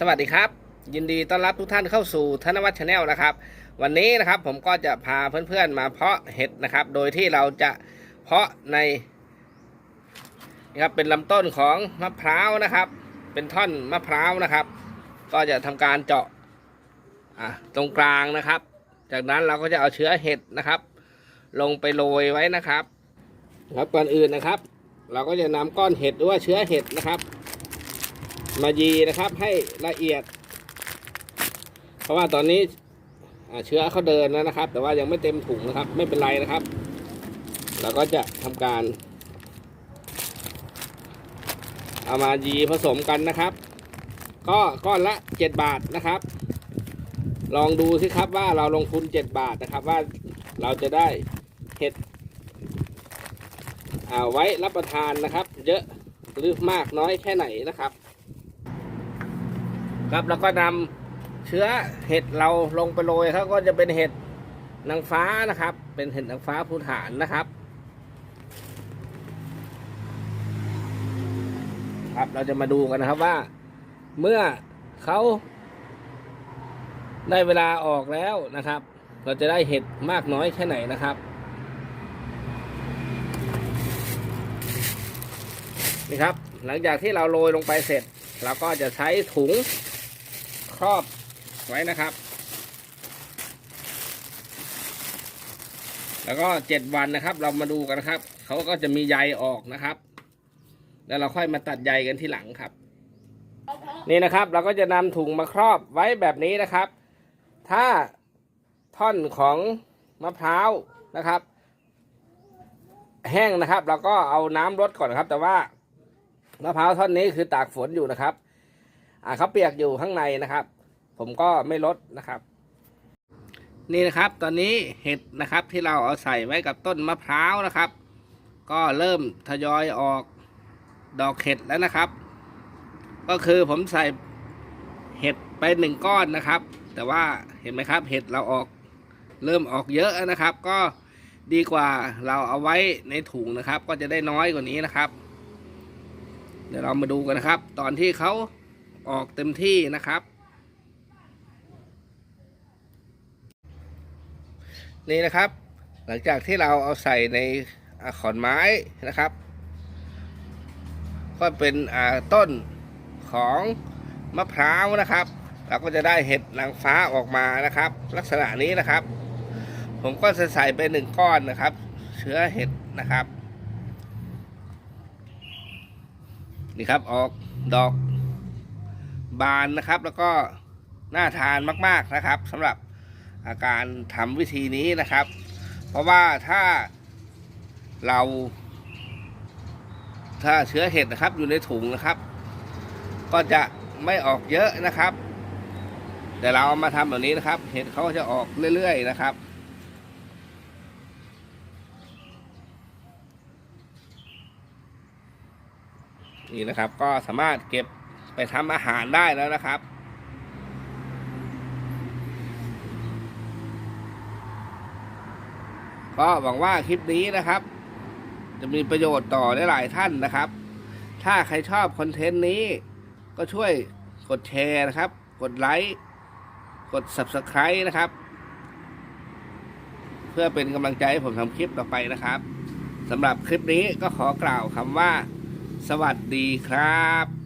สวัสดีครับ ยินดีต้อนรับทุกท่านเข้าสู่ธนวัฒน์ชาแนลนะครับ วันนี้นะครับผมก็จะพาเพื่อนๆมาเพาะเห็ดนะครับ โดยที่เราจะเพาะในนะครับเป็นลำต้นของมะพร้าวนะครับ เป็นท่อนมะพร้าวนะครับ ก็จะทำการเจาะอะตรงกลางนะครับ จากนั้นเราก็จะเอาเชื้อเห็ดนะครับ ลงไปโรยไว้นะครับครับก่อนอื่นนะครับ เราก็จะนำก้อนเห็ดหรือว่าเชื้อเห็ดนะครับ มายีนะครับให้ละเอียด เพราะว่าตอนนี้เชื้อเขาเดินแล้วนะครับ แต่ว่ายังไม่เต็มถุงนะครับ ไม่เป็นไรนะครับ เราก็จะทำการ เอามายีผสมกันนะครับ ก็ก้อนละ7บาทนะครับ ลองดูสิครับว่าเราลงทุน7บาทนะครับ ว่าเราจะได้เห็ดเอาไว้รับประทานนะครับ เยอะหรือมากน้อยแค่ไหนนะครับ ครับแล้วก็นำเชื้อเห็ดเราลงไปโรยเขาก็จะเป็นเห็ดนางฟ้านะครับ เป็นเห็ดนางฟ้าภูฐานนะครับ ครับเราจะมาดูกันนะครับว่า เมื่อเขาได้เวลาออกแล้วนะครับ เราจะได้เห็ดมากน้อยแค่ไหนนะครับนี่ครับ หลังจากที่เราโรยลงไปเสร็จ เราก็จะใช้ถุง ครอบไว้นะครับ แล้วก็เจ็ดวันนะครับ เรามาดูกันนะครับ เขาก็จะมีใยออกนะครับ แล้วเราค่อยมาตัดใยกันที่หลังครับ นี่นะครับ เราก็จะนำถุงมาครอบไว้แบบนี้นะครับ ถ้าท่อนของมะพร้าวนะครับ แห้งนะครับ เราก็เอาน้ำรดก่อนครับ แต่ว่ามะพร้าวท่อนนี้คือตากฝนอยู่นะครับ อ่าเขาเปียกอยู่ข้างในนะครับ ผมก็ไม่ลดนะครับ นี่นะครับ ตอนนี้เห็ดนะครับที่เราเอาใส่ไว้กับต้นมะพร้าวนะครับ ก็เริ่มทยอยออกดอกเห็ดแล้วนะครับ ก็คือผมใส่เห็ดไปหนึ่งก้อนนะครับ แต่ว่าเห็นไหมครับ เห็ดเราออกเริ่มออกเยอะนะครับ ก็ดีกว่าเราเอาไว้ในถุงนะครับ ก็จะได้น้อยกว่านี้นะครับ เดี๋ยวเรามาดูกันนะครับ ตอนที่เขา ออกเต็มที่นะครับ นี่นะครับ หลังจากที่เราเอาใส่ในขอนไม้นะครับ ก็เป็นต้นของมะพร้าวนะครับเราก็จะได้เห็ดนางฟ้าออกมานะครับ ลักษณะนี้นะครับ ผมก็จะใส่ไปหนึ่งก้อนนะครับ เชื้อเห็ดนะครับ นี่ครับออกดอก บานนะครับ แล้วก็น่าทานมาก ๆนะครับสำหรับอาการทำวิธีนี้นะครับ เพราะว่าถ้าเรา ถ้าเชื้อเห็ดนะครับอยู่ในถุงนะครับ ก็จะไม่ออกเยอะนะครับ แต่เราเอามาทำแบบนี้นะครับ เห็ดเขาจะออกเรื่อยๆนะครับนี่นะครับก็สามารถเก็บ ไปทำอาหารได้แล้วนะครับ ก็หวังว่าคลิปนี้นะครับ จะมีประโยชน์ต่อหลายท่านนะครับ ถ้าใครชอบคอนเทนต์นี้ ก็ช่วยกดแชร์นะครับ กดไลค์ กด Subscribe นะครับ เพื่อเป็นกำลังใจให้ผมทำคลิปต่อไปนะครับสำหรับคลิปนี้ก็ขอกล่าวคำว่า สวัสดีครับ